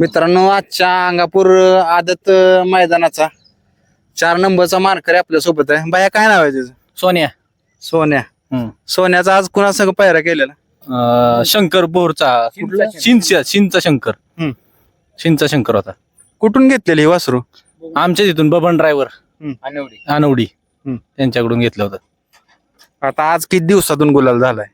मित्रांनो आजच्या अंगापूर आदत मैदानाचा चार नंबरचा मार्कर आहे आपल्यासोबत आहे. बाया काय नाव आहे त्याचं? सोन्या. सोन्या. हम्म. सोन्याचा आज कुणासंग पायरा केलेला? अं, शंकर बोरचा? शिंचा शिंचा शंकर. हम्म. शिंचा शंकर होता. कुठून घेतलेली ही वासरू? आमच्या तिथून बबन ड्रायव्हर हम्म. त्यांच्याकडून घेतलं होतं. आता आज किती दिवसातून गुलाल झालाय?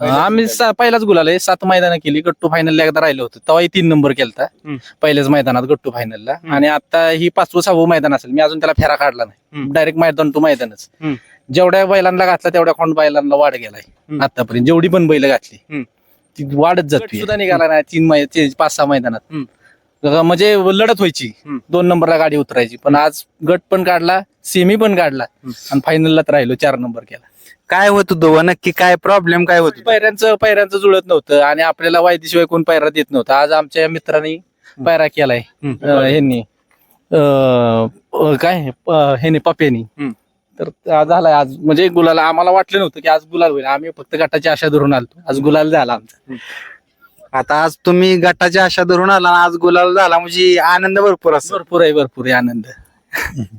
आम्ही सा- पहिलाच गुलाल आहे सात मैदानं केली गट्टू फायनल एकदा राहिलं होतं तेव्हाही तीन नंबर केलता हम्म. पहिल्याच मैदानात गट्टू फायनलला हम्म. आणि आता ही पाचवं सहावं मैदान असेल मी अजून त्याला फेरा काढला नाही हम्म. डायरेक्ट मैदान टू मैदानच हम्म. जेवढ्या बैलांना घातला तेवढ्या खोंड बैलांना वाढ गेलाय हम्म. आतापर्यंत जेवढी पण बैल घातली हम्म. ती वाढत जाते सुद्धा निघाला नाही तीन मै- ते पाच सहा मैदानात हम्म. म्हणजे लढत व्हायची. दोन नंबरला गाडी उतरायची. पण आज गट पण काढला सेमी पण काढला. आणि फायनलला राहिलो चार नंबर केला. काय होत होतं नक्की काय प्रॉब्लेम काय होत? पैऱ्यांचं पैऱ्यांचं जुळत नव्हतं आणि आपल्याला वायदीशिवाय कोण पैरा देत नव्हतं. आज आमच्या मित्रांनी पैरा केलाय. ह्यांनी. काय? ह्यांनी पप्प्यानी. हम्म. तर आज झालाय आज. म्हणजे गुलाल आम्हाला वाटलं नव्हतं की आज गुलाल होईल. आम्ही फक्त गटाची आशा धरून आलतो. आज गुलाल झाला आमचा. आता आज तुम्ही गटाच्या आशा धरून आला आणि आज गुलाल झाला म्हणजे आनंद भरपूर असतो भरपूर आहे भरपूर आहे आनंद.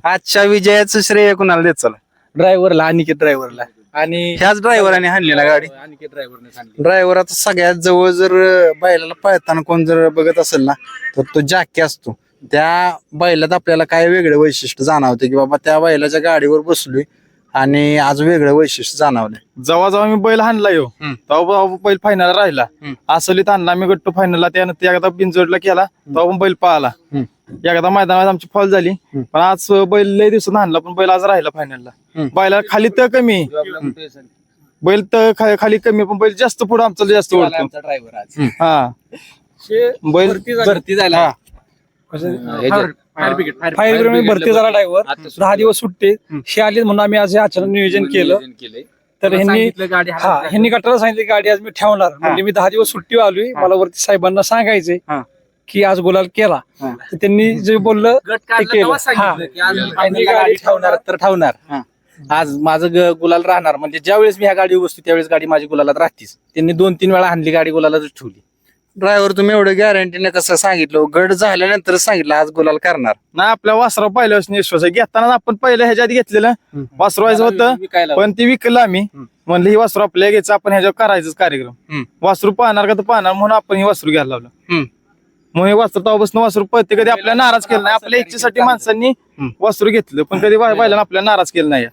आजच्या विजयाचं श्रेय कुणाला देत चला? ड्रायव्हरला अनिकेत ड्रायव्हरला आणि ह्याच ड्रायव्हराने हाणलेला गाडी. अनिकेत ड्रायव्हरने ड्रायव्हर आता सगळ्यात जवळ जर बैलाला पळताना कोण जर बघत असेल ना तर तो जाकी असतो. त्या बैलात आपल्याला काय वेगळं वैशिष्ट्य जाणवतं की बाबा त्या बैलाच्या गाडीवर बसलोय आणि आज वेगळं वैशिष्ट्य जाणवलंय. जेव्हा जेव्हा मी बैल हाणला येऊ हम्म. तेव्हा बैल फायनल राहिला. हम्म. असलीत आणला मी गट्टू फायनलला त्यानंतर एकदा बिनजोडला केला तेव्हा पण बैल पळाला हम्म. एकदा मैदानात आमची फॉल झाली. हम्म. पण आज बैल लय दिवसात हाणला पण बैल आज राहिला फायनलला हम्म. बैला खाली तर कमी. बैल तर खा- खाली कमी पण बैल जास्त पुढे आमचा जास्त ओढतो ड्रायव्हर आज. हा. बैल भरती झाला. फायर ब्रिगेड भरती झाला ड्रायव्हर दहा दिवस सुट्टे. हे आले म्हणून आम्ही आज हे अचानक नियोजन केलं. तर ह्यांनी हा ह्यांनी गटाला सांगितलं की गाडी आज मी ठेवणार. म्हणजे मी दहा दिवस सुट्टी आलोय मला वरती साहेबांना सांगायचंय हा. की आज गुलाल केला. तर त्यांनी जे बोललं ते केलं. गाडी ठेवणार तर ठेवणार. आज माझं गुलाल राहणार. म्हणजे ज्यावेळेस मी ह्या गाडीवर बसतो त्यावेळेस गाडी माझी गुलालात राहतीच. त्यांनी दोन तीन वेळा हाणली गाडी गुलालातच ठेवली. ड्रायव्हर तुम्ही एवढं गॅरंटीने कसं सांगितलं गड झाल्यानंतर सांगितलं आज गुलाल करणार नाही आपल्या वासरा पहिल्यापासून विश्वास आहे घेताना आपण पहिल्या ह्याच्यात घेतलेलं. वासरवायचं होतं पण ती विकलं आम्ही. म्हणलं ही वासरू आपल्या घ्यायचं आपण ह्याच्यावर करायचंच कार्यक्रम. वासरू पाहणार का तर पाहणार म्हणून आपण ही वासरू घ्यायला लावलं. म्हणून हे वासरू तेव्हापासून वासरू पळते कधी आपल्या नाराज केलं नाही आपल्या इच्छेसाठी माणसांनी. वासरू घेतलं पण कधी बैलांना आपल्या नाराज केलं नाही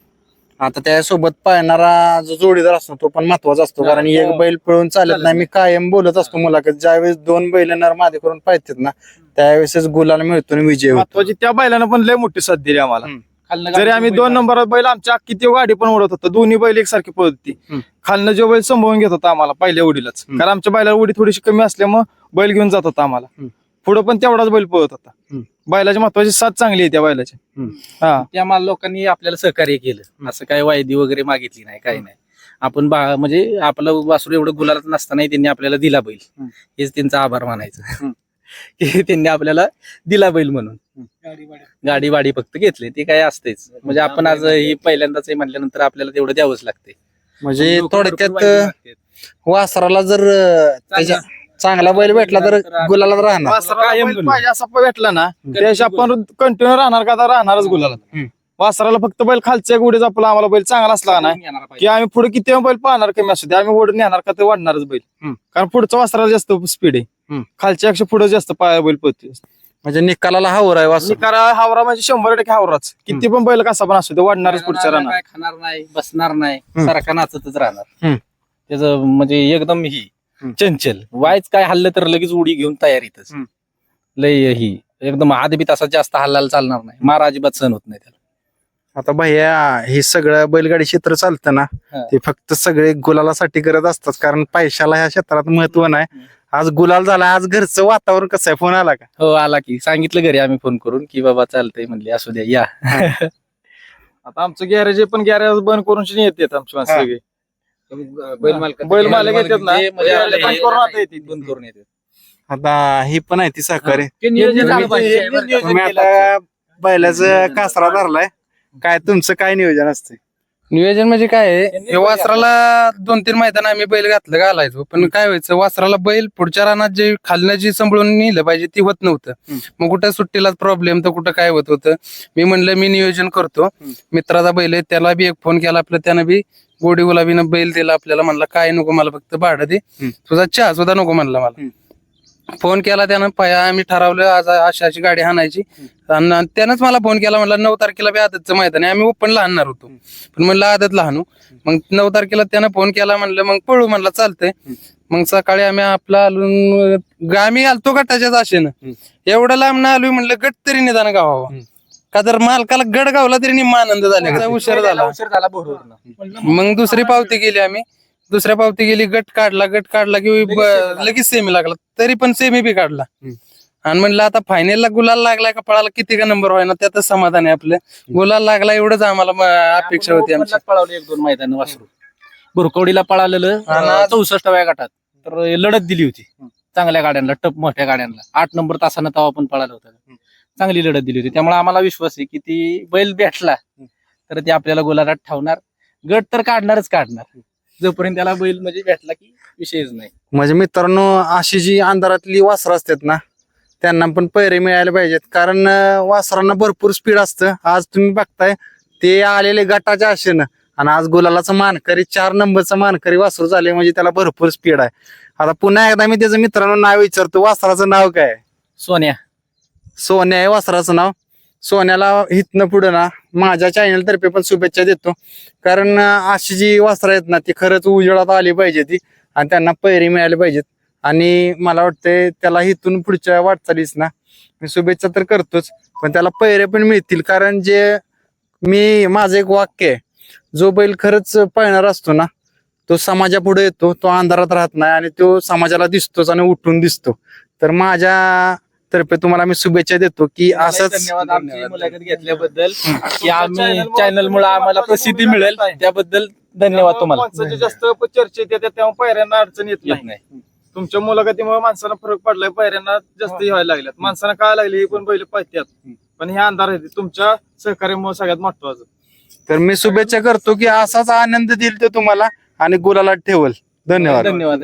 आता त्यासोबत पाळणारा जो जोडीदार असतो तो पण महत्त्वाचा असतो. कारण एक बैल पळून चालत नाही. मी कायम बोलत असतो मुलाखत. ज्यावेळेस दोन बैल नर मादे करून पाहतात ना त्यावेळेसच गुलाल मिळतो आणि विजय होतो. महत्वाची त्या बैलानं पण लय मोठी साथ दिली आम्हाला. हम्म. जरी आम्ही दोन नंबरात बैल आमच्या किती गाडी पण ओढत होता. दोन्ही बैल एकसारखी पळत होती. खालनं जो बैल संभवून घेत होता आम्हाला पहिल्या उडीलाच हम्म. कारण आमच्या बैलाला उडी थोडीशी कमी असल्यामुळे बैल घेऊन जात होता आम्हाला. हम्म. पुढे पण तेवढाच बैल पळत होता. बैलाची महत्वाची साथ चांगली आहे त्या बैलाची. हा. त्या मला लोकांनी आपल्याला सहकार्य केलं. असं काही वायदी वगैरे मागितली नाही काही नाही. आपण बा- म्हणजे आपलं वासरू एवढं गुलालात नसतानाही त्यांनी आपल्याला दिला बैल. हेच त्यांचा आभार मानायचं. की त्यांनी आपल्याला दिला बैल म्हणून. गाडी वाडी फक्त घेतली. ते काय असतेच म्हणजे आपण आज ही पहिल्यांदाच हे म्हणल्यानंतर आपल्याला तेवढं द्यावंच लागते म्हणजे थोडक्यात वासराला जर त्याच्या चांगला बैल भेटला तर गुलाला राहणार वासराला कायम बैल गुलाल. पाहिजे असा पण भेटला ना त्याशी आपण कंटिन्यू राहणार का तर राहणारच गुलाला हम्म. वासराला फक्त बैल खालच्या गुढे आपला आम्हाला बैल चांगला असला ना की आम्ही पुढे किती बैल पाहणार कमी असू दे आम्ही ओढून नेणार का ते वाढणारच बैल हम्म. कारण पुढचा वासराला जास्त स्पीड आहे. खालच्या पेक्षा पुढे जास्त पाय बैल पळते म्हणजे निकालाला हावर आहे वासर निकारा हावरा म्हणजे शंभर टक्के हावराच किती पण बैल कसा पण असू दे वाढणारच पुढच्या राहणार काय खाणार नाही बसणार नाही हम्म. सारखा नाचतच राहणार हम्म. त्याचं म्हणजे एकदम ही. चंचल. वायच काय हल्लं तर लगेच उडी घेऊन तयारीतच. लय ही एकदम आधी बी तसा जास्त हल्लायला चालणार नाही. मार अजिबात सहन होत नाही त्याला. आता भैया हे सगळं बैलगाडी क्षेत्र चालतं ना. ते फक्त सगळे गुलालासाठी करत असतात कारण पैशाला ह्या क्षेत्रात महत्त्व नाही. आज गुलाल झाला आज घरचं वातावरण कसं आहे? फोन आला का? हो आला की. सांगितलं घरी आम्ही फोन करून की बाबा चालतंय म्हणले. असू द्या या. आता आमचं गॅरेज पण गॅरेज बंद करून येतात आमची माणसं. सगळी. बैल मालक बैल मालक येतात ना, म्हणजे बैल करून आता येतात. बंद करून येतात. आता ही पण आहे ती सहकार्य नियोजन झालं पाहिजे. नियोजन तुम्ही केलं आता बैलाचं कासरा धरलाय. काय तुमचं काय नियोजन असते नियोजन म्हणजे काय आहे? हे वासराला दोन तीन मैदान आम्ही बैल घातलं घालायचो. पण काय व्हायचं वासराला बैल पुढच्या रानात जे खालनं जी सांभाळून नेलं पाहिजे ती होत नव्हतं. मग कुठं सुट्टीलाच प्रॉब्लेम तर कुठं काय होत होतं? मी म्हणलं मी नियोजन करतो. मित्राचा बैल आहे त्याला बी एक फोन केला आपलं त्यानं बी गोडी गुलाबीनं बैल दिला आपल्याला म्हणला काय नको मला फक्त भाडं दे. तुझा चहा सुद्धा नको म्हणला मला. फोन केला त्यानं पाया आम्ही ठरवलं आज अशी अशी गाडी हाणायची आणि त्यानंच मला फोन केला म्हणला नऊ तारखेला बी आदतचं मैदान आहे आम्ही ओपनला आणणार होतो. पण म्हणलं आदत लहानू. मग नऊ तारखेला त्यानं फोन केला म्हणलं मग पळू म्हणलं चालतंय. मग सकाळी आम्ही आपला आलो आम्ही आलतो गटाच्याच आशेनं. एवढं लांब ना आलोय म्हणलं गट तरी निदान गावावा. का तर मालकाला गड गावला तरी निम्मा आनंद झाला. उशीर झाला. उशीर झाला भोरवरनं. मग दुसरी पावती गेली आम्ही. दुसऱ्या पावती गेली गट काढला गट काढला की लगेच सेमी लागला. तरी पण सेमी बी काढला. आणि म्हणलं आता फायनलला गुलाल लागलाय का पळाला? किती का नंबर व्हायना त्यातच समाधान आहे आपलं. गुलाल लागला एवढंच आम्हाला अपेक्षा होती आमची. पळावलं एक दोन मैदान वासरू. बुरकवडीला पळालेलं चौसष्टाव्या गटात. तर लढत दिली होती. चांगल्या गाड्यांना टप मोठ्या गाड्यांना. आठ नंबर तासानं तेव्हा पण पळालं होतं. चांगली लढत दिली होती. त्यामुळे आम्हाला विश्वास आहे की ती बैल भेटला तर ते आपल्याला गोलारात ठेवणार. गट तर काढणारच काढणार. जोपर्यंत त्याला बैल म्हणजे भेटला की विषयच नाही. म्हणजे मित्रांनो अशी जी अंधारातली वासरं असतात ना त्यांना पण पैरे मिळायला पाहिजेत. कारण वासरांना भरपूर स्पीड असतं. आज तुम्ही बघताय ते आलेले गटाच्या आशेनं. आणि आज गुलालाचा मानकरी चार नंबरचा मानकरी वासरू झाले म्हणजे त्याला भरपूर स्पीड आहे. आता पुन्हा एकदा मी त्याचं मित्रांनो नाव विचारतो. वासराचं नाव काय? सोन्या. सोन्या आहे वासराचं नाव. सोन्याला हितनं पुढं ना माझ्या चॅनलतर्फे पण शुभेच्छा देतो. कारण अशी जी वासरं आहेत ना ती खरंच उजेडात आली पाहिजे ती. आणि त्यांना पैरी मिळाले पाहिजेत. आणि मला वाटतंय त्याला इथून पुढच्या वाटचालीस ना मी शुभेच्छा तर करतोच. पण त्याला पैरे पण मिळतील. कारण जे मी माझं एक वाक्य आहे. जो बैल खरंच पळणार असतो ना तो समाजापुढे येतो तो अंधारात राहत नाही आणि तो समाजाला दिसतोच आणि उठून दिसतो. तर माझ्या तर्फे तुम्हाला मी शुभेच्छा देतो की असंच धन्यवाद. आमची मुलाखत घेतल्याबद्दल की आम्ही चॅनल मुळे आम्हाला प्रसिद्धी मिळेल. त्याबद्दल धन्यवाद तुम्हाला. माणसाची जास्त चर्चेत येतात तेव्हा पायऱ्यांना अडचण येत येत नाही. नाही तुमच्या मुलाखतीमुळे माणसाला फरक पडलाय पायऱ्यांना जास्त हे व्हायला लागल्यात. माणसाला काय लागले हे पण पहिले पाहत्यात. पण हे अंधार आहे तुमच्या सहकार्यामुळे सगळ्यात महत्वाचं तर मी शुभेच्छा करतो की असाच आनंद देईल तो तुम्हाला आणि गुलाला ठेवल. धन्यवाद. धन्यवाद.